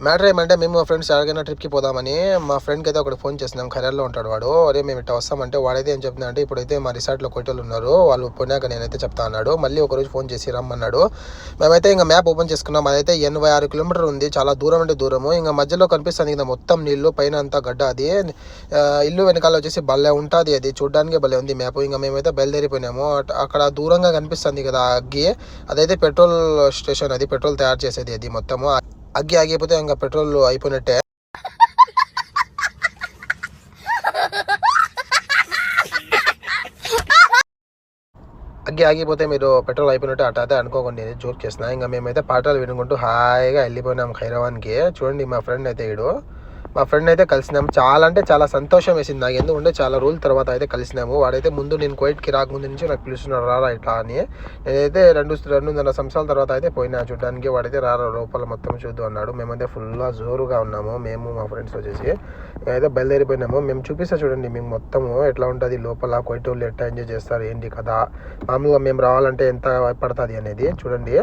Matter ఏమంటే మేము మా ఫ్రెండ్స్ ఎక్కడికైనా ట్రిప్కి పోదామని మా ఫ్రెండ్కి అయితే ఒకటి ఫోన్ చేసినాం ఖరీర్లో ఉంటాడు వాడు. అరే మేము ఇట్లా వస్తామంటే వాడైతే ఏం చెప్తున్నా అంటే ఇప్పుడైతే మా రిసార్ట్లో కొట్టలు ఉన్నారు వాళ్ళు పోయినాక నేనైతే చెప్తా అన్నాడు. మళ్ళీ ఒక రోజు ఫోన్ చేసి రమ్మన్నాడు. మేమైతే ఇంకా మ్యాప్ ఓపెన్ చేసుకున్నాం. అదైతే ఎనభై ఆరు కిలోమీటర్ ఉంది చాలా దూరం అంటే దూరము. ఇంకా మధ్యలో కనిపిస్తుంది ఇంకా మొత్తం నీళ్ళు పైన అంతా గడ్డ అది. ఇల్లు వెనకాల వచ్చేసి భలే ఉంటుంది అది. చూడడానికి భలే ఉంది మ్యాప్. ఇంకా మేమైతే బయలుదేరిపోయినాము. అక్కడ దూరంగా కనిపిస్తుంది కదా అగ్గి. అదైతే పెట్రోల్ స్టేషన్ అది పెట్రోల్ తయారు చేసేది అది మొత్తము. అగ్గి ఆగిపోతే ఇంకా పెట్రోల్ అయిపోయినట్టే. అగ్గి ఆగిపోతే మీరు పెట్రోల్ అయిపోయినట్టు అట్ట అయితే అనుకోకండి జోక్ చేసిన ఇంకా మేమైతే పాటలు వినుకుంటూ హాయిగా వెళ్ళిపోయినాం ఖైరవాన్కి. చూడండి మా ఫ్రెండ్ అయితే ఈడు మా ఫ్రెండ్ అయితే కలిసినాము. చాలా అంటే చాలా సంతోషం వేసింది నాకు. ఎందుకంటే చాలా రోజుల తర్వాత అయితే కలిసినాము. వాడైతే ముందు నేను కోయిట్కి రాకముందు నుంచి నాకు పిలుస్తున్నాడు రారా ఇట్లా అని. నేనైతే రెండు రెండున్నర సంవత్సరాల తర్వాత అయితే పోయినా. చూడడానికి వాడైతే రారా లోపల మొత్తం చూద్దు అన్నాడు. మేమైతే ఫుల్గా జోరుగా ఉన్నాము. మేము మా ఫ్రెండ్స్ వచ్చేసి అయితే బయలుదేరిపోయినాము. మేము చూపిస్తా చూడండి మేము మొత్తము ఎట్లా ఉంటుంది లోపల కోయిట్ వాళ్ళు ఎట్లా ఎంజాయ్ చేస్తారు ఏంటి కదా మామూలుగా మేము రావాలంటే ఎంత పడుతుంది అనేది చూడండి.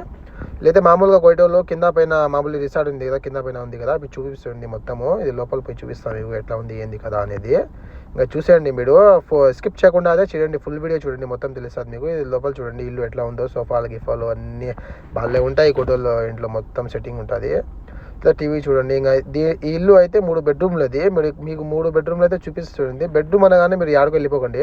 లేదా మామూలుగా కోయటంలో కింద పైన మామూలు రిసార్ట్ ఉంది కదా కింద పైన ఉంది కదా అవి చూపిస్తుంది మొత్తము. ఇది లోపల పోయి చూపిస్తాను మీకు ఎట్లా ఉంది ఏంది కదా అనేది. ఇంకా చూసేయండి మీరు. స్కిప్ చేయకుండా అదే చూడండి ఫుల్ వీడియో చూడండి మొత్తం తెలుస్తుంది మీకు. ఇది లోపల చూడండి ఇల్లు ఎట్లా ఉందో సోఫాలు గిఫాలు అన్నీ బాగాలే ఉంటాయి. కోటోల్లో ఇంట్లో మొత్తం సెట్టింగ్ ఉంటుంది. ఇట్లా టీవీ చూడండి ఇంకా ఈ ఇల్లు అయితే మూడు బెడ్రూమ్లు అది మీరు మీకు మూడు బెడ్రూమ్లు అయితే చూపిస్తుంది బెడ్రూమ్ అనగానే మీరు ఆడుకు వెళ్ళిపోకండి.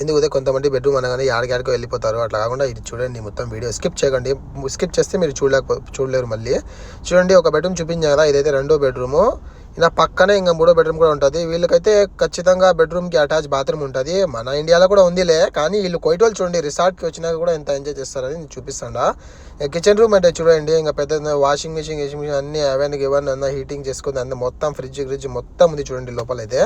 ఎందుకంటే కొంతమంది బెడ్రూమ్ అనగానే యాడికాడికో వెళ్ళిపోతారు. అట్లా కాకుండా ఇది చూడండి మొత్తం వీడియో స్కిప్ చేయకండి. స్కిప్ చేస్తే మీరు చూడలేకపో చూడలేరు మళ్ళీ. చూడండి ఒక బెడ్రూమ్ చూపించాను కదా ఇదైతే రెండో బెడ్రూము ఇలా పక్కనే ఇంకా మూడో బెడ్రూమ్ కూడా ఉంటుంది. వీళ్ళకైతే ఖచ్చితంగా బెడ్రూమ్కి అటాచ్ బాత్రూమ్ ఉంటుంది. మన ఇండియాలో కూడా ఉందిలే కానీ వీళ్ళు కోయిట్ వాళ్ళు చూడండి రిసార్ట్కి వచ్చినా కూడా ఎంత ఎంజాయ్ చేస్తారని నేను చూపిస్తాడా. కిచెన్ రూమ్ అంటే చూడండి ఇంకా పెద్ద వాషింగ్ మిషన్ వాషింగ్ మిషన్ అన్ని అవన్నీ ఇవన్నీ అన్న హీటింగ్ చేసుకుంది. అన్నీ మొత్తం ఫ్రిడ్జ్ ఫ్రిడ్జ్ మొత్తం ఉంది చూడండి లోపలైతే.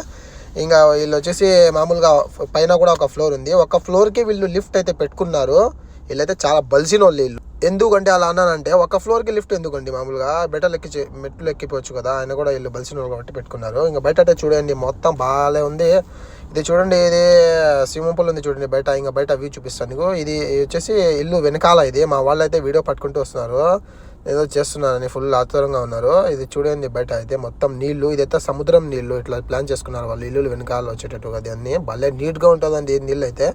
ఇంకా వీళ్ళు వచ్చేసి మామూలుగా పైన కూడా ఒక ఫ్లోర్ ఉంది. ఒక ఫ్లోర్కి వీళ్ళు లిఫ్ట్ అయితే పెట్టుకున్నారు. వీళ్ళైతే చాలా బలిసిన వాళ్ళు. వీళ్ళు ఎందుకంటే అలా అన్నానంటే ఒక ఫ్లోర్కి లిఫ్ట్ ఎందుకండి మామూలుగా? బెటర్ ఎక్కి మెట్లు ఎక్కిపోవచ్చు కదా? ఆయన కూడా వీళ్ళు బలిసిన వాళ్ళు కాబట్టి పెట్టుకున్నారు. ఇంకా బయట అయితే చూడండి మొత్తం బాగాలే ఉంది. ఇది చూడండి ఇది స్విమ్మింగ్ పూల్ ఉంది చూడండి బయట. ఇంకా బయట వ్యూ చూపిస్తాను ఇది వచ్చేసి ఇల్లు వెనకాల ఇది. మా వాళ్ళు అయితే వీడియో పట్టుకుంటూ వస్తున్నారు. ఏదో చేస్తున్నారని ఫుల్ ఆతురంగా ఉన్నారు. ఇది చూడండి బయట అయితే మొత్తం నీళ్ళు ఇదైతే సముద్రం నీళ్ళు ఇట్లా ప్లాన్ చేసుకున్నారు వాళ్ళు. ఇల్లు వెనకాల వచ్చేటట్టుగా అది అన్ని భలే నీట్గా ఉంటుందండి నీళ్ళు అయితే.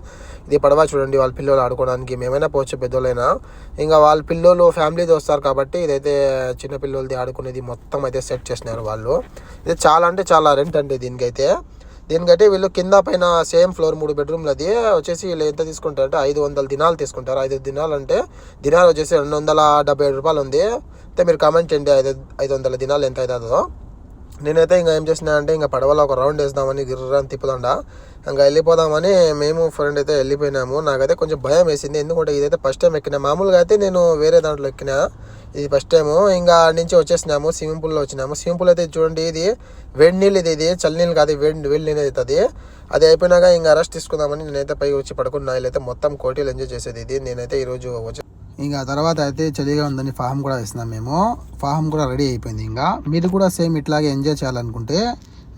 ఇది పడవ చూడండి వాళ్ళ పిల్లలు ఆడుకోవడానికి. మేమైనా పోవచ్చు పెద్దోళ్ళైనా. ఇంకా వాళ్ళ పిల్లలు ఫ్యామిలీతో వస్తారు కాబట్టి ఇదైతే చిన్న పిల్లలది ఆడుకునేది మొత్తం అయితే సెట్ చేసినారు వాళ్ళు. ఇది చాలా అంటే చాలా రెంట్ అండి దీనికైతే. దీనికంటే వీళ్ళు కింద పైన సేమ్ ఫ్లోర్ మూడు బెడ్రూమ్లు అది వచ్చేసి వీళ్ళు ఎంత తీసుకుంటారు అంటే ఐదు వందల దినాలు తీసుకుంటారు. ఐదు దినాలు అంటే దినాలు వచ్చేసి రెండు వందల డెబ్బై రూపాయలు ఉంది. అయితే మీరు కామెంట్ చేయండి ఐదు ఐదు వందల దినాలు ఎంత అవుతుందో. నేనైతే ఇంకా ఏం చేసినా అంటే ఇంకా పడవలో ఒక రౌండ్ వేద్దామని గిర్రని తిప్పుదండా ఇంకా వెళ్ళిపోదామని మేము ఫ్రెండ్ అయితే వెళ్ళిపోయినాము. నాకైతే కొంచెం భయం వేసింది. ఎందుకంటే ఇదైతే ఫస్ట్ టైం ఎక్కినా. మామూలుగా అయితే నేను వేరే దాంట్లో ఎక్కినా. ఇది ఫస్ట్ టైము ఇంకా నుంచి వచ్చేసినాము. స్విమ్మింగ్ పూల్లో వచ్చినాము. స్విమ్మింగ్ పూల్ అయితే చూడండి ఇది వేడి నీళ్ళు ఇది. ఇది చల్ల నీళ్ళు కాదు వేడి వేడి నీళ్ళు అవుతుంది. అది అయిపోయినాక ఇంకా రెస్ట్ తీసుకుందామని నేనైతే పైకి వచ్చి పడుకున్నా. వీళ్ళైతే మొత్తం కోటీలు ఎంజాయ్ చేసేది ఇది. నేనైతే ఈరోజు వచ్చి ఇంకా తర్వాత అయితే చలిగా ఉందని ఫామ్ కూడా వేస్తున్నాం మేము. ఫామ్ కూడా రెడీ అయిపోయింది ఇంకా. మీరు కూడా సేమ్ ఇట్లాగే ఎంజాయ్ చేయాలనుకుంటే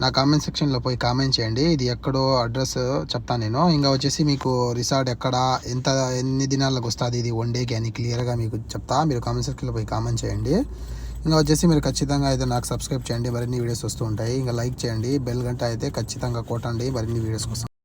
నా కామెంట్ సెక్షన్లో పోయి కామెంట్ చేయండి. ఇది ఎక్కడో అడ్రస్ చెప్తాను నేను. ఇంకా వచ్చేసి మీకు రిసార్ట్ ఎక్కడ ఎంత ఎన్ని దినాలకు వస్తుంది ఇది వన్ డేకి అని క్లియర్గా మీకు చెప్తా. మీరు కామెంట్ సెక్షన్లో పోయి కామెంట్ చేయండి. ఇంకా వచ్చేసి మీరు ఖచ్చితంగా అయితే నాకు సబ్స్క్రైబ్ చేయండి. మరిన్ని వీడియోస్ వస్తూ ఉంటాయి. ఇంకా లైక్ చేయండి. బెల్ గంట అయితే ఖచ్చితంగా కొట్టండి. మరిన్ని వీడియోస్ కోసం.